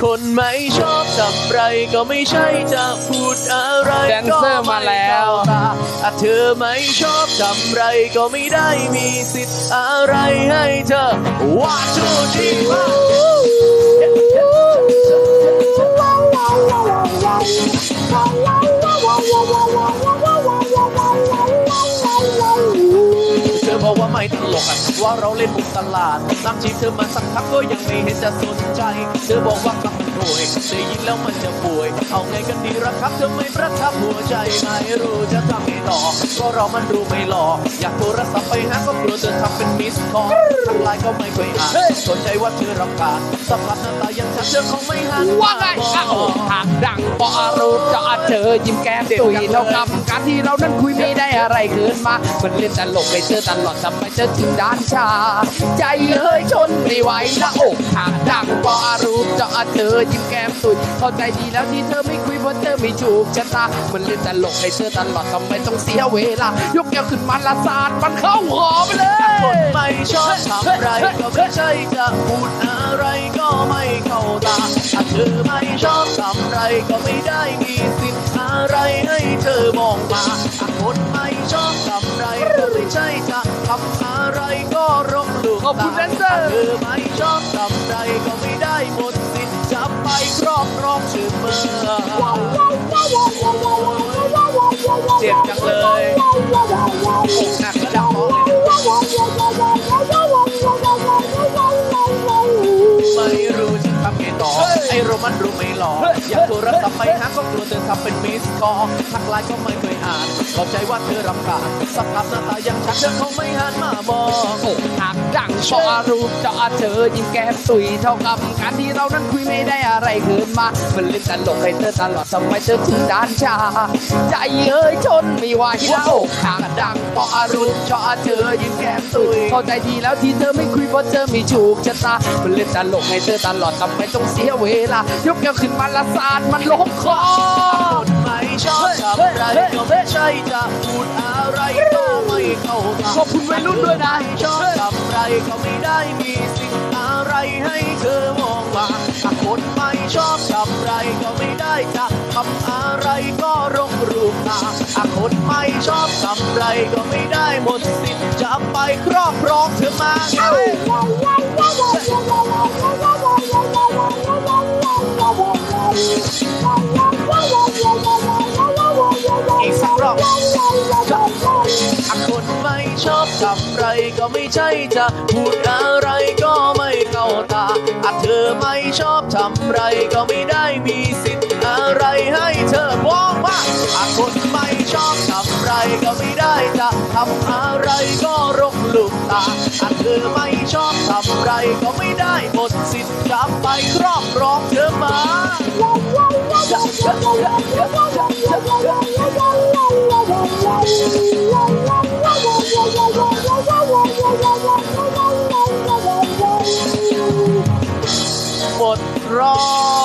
คนไม่ชอบทำไรก็ไม่ใช่จะพูดอะไรแดนเซอร์มาแล้วก็ไม่เข้าตาอะเธอไม่ชอบทำไรก็ไม่ได้มีสิทธิ์อะไรให้เธอว่าชูดีมากเธ ไม่ตลกอะว่าเราเล่นบุกตลาดตามจีบเธอมาสักพักก็ยังไม่เห็นจะสนใจ เธอบอกว่า กับมันรวยได้ยินแล้วมันจะป่วย เอาไงกันดีละครับเธอไม่ประทับหัวใจไม่รู้จะทำไงต่อก็เรามันรู้ไม่หลอกอยากโทรศัพท์ไปหาก็กลัวเธอทำเป็นมิสคอลทางไลน์ก็ไม่เคยอ่านสนใจว่าเธอรำคาญสภาพหน้าตายังชัดเธอคงไม่หันว่าไงมอะอโอ้หากดังปอรูปจะเจอยิ้มแก้มตุยเท่ากับการที่เรานั้นคุยไม่ได้อะไรเกินมามันเล่นตลกไปเจอตลอดทำไมเจอถึงด้านชา ใจเฮ้ยชนไม่ไหวละอกหากดังป อรูปจะเจอยิ้มแก้มตุยเข้าใจดีแล้วที่เธอไม่คุยเพราะเธอไม่ถูกชะตามันเล่นตลกไปเจอตลอดทำไมต้องเสียเวลายกแก้วขึ้นมาละสาดมันเข้าหอไปเลยคนไม่ชอบทำไรก็ไม่ใช่จะพูดอะไรก็ไม่เข้าตาถ้าเธอไม่ชอบทำไรก็ไม่ได้มีสิทธิ์อะไรให้เธอมองมาถ้าคนไม่ชอบทำไรก็ไม่ใช่จะทำอะไรก็รบหลู่ขอบคุณแดนเซอร์ถ้าเธอไม่ชอบทำไรก็ไม่ได้หมด สิทธิ์จะไปครอบ หลอกอยากโทรศัพท์ไปหาก็กลัวเธอทำเป็นมิสคอลทักไลน์ก็ไม่เคยอ่านเข้าใจว่าเธอรำคาญสภาพหน้าตายังชัดเธอคงไม่หันมามองอกหักดังชอรูปจะเธอยิ้มแก้มตุยเท่ากับการที่เรานั้นคุยไม่ได้อะไรเกินมามันเล่นตลกให้เธอตลอดทำไมเธอถึงด้านชา ใจเอ้ยชนไม่ไหวแล้วอกหักดังพออรุณชอเธอยิ้มแก้มตุยเข้าใจดีแล้วที่เธอไม่คุยเพราะเธอไม่ถูกชะตามันเล่นตลกให้เธอตลอดทำไมต้องเสียเวลายกแก้วขึ้นมาละสาดมันลงคอคนไม่ชอบทำไรก็ไม่ใช่จะพูดอะไรก็ไม่เข้าตาขอบคุณวัยรุ่นด้วยนะไม่ชอบทำไรก็ไม่ได้มีสิ่งอะไรให้เธอมองมาถ้าคนไม่ชอบทำไรก็ไม่ได้จะทำอะไรก็รบรูปตาคนไม่ชอบทำไรก็ไม่ได้หมดสิทธิ์จะไปครอบครองเธอมาไง อีกสักรอบถ้าคนไม่ชอบทำไรก็ไม่ใช่จะพูดอะไรก็ไม่เข้าตาอาเธอไม่ชอบทำไรก็ไม่ได้มีสิทธิ์อะไรให้เธอมองว่าถ้าคนไม่ชอบทำไรก็ไม่ได้จะทำอะไรก็รบหลุมตาถ้าเธอไม่ชอบทำไรก็ไม่ได้หมด wrong.